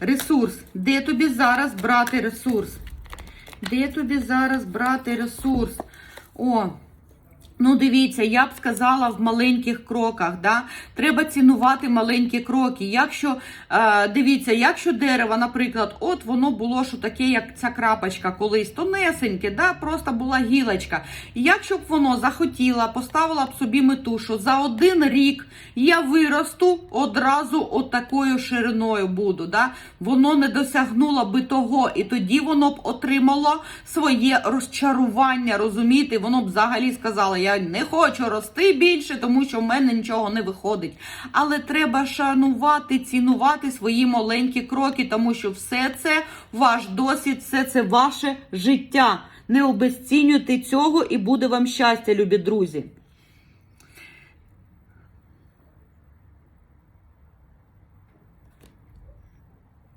Ресурс. Де тобі зараз брати ресурс? Де тобі зараз брати ресурс? О, Ну, дивіться, я б сказала в маленьких кроках. Да? Треба цінувати маленькі кроки. Якщо е, дивіться, якщо дерево, наприклад, от воно було що таке, як ця крапочка колись, тонесеньке, да? просто була гілочка. Якщо б воно захотіло, поставила б собі мету, що за один рік я виросту одразу от такою шириною буду. Да? Воно не досягнуло би того, і тоді воно б отримало своє розчарування. Розумієте, воно б взагалі сказало, я не хочу рости більше, тому що в мене нічого не виходить. Але треба шанувати, цінувати свої маленькі кроки, тому що все це ваш досвід, все це ваше життя. Не обезцінюйте цього і буде вам щастя, любі друзі.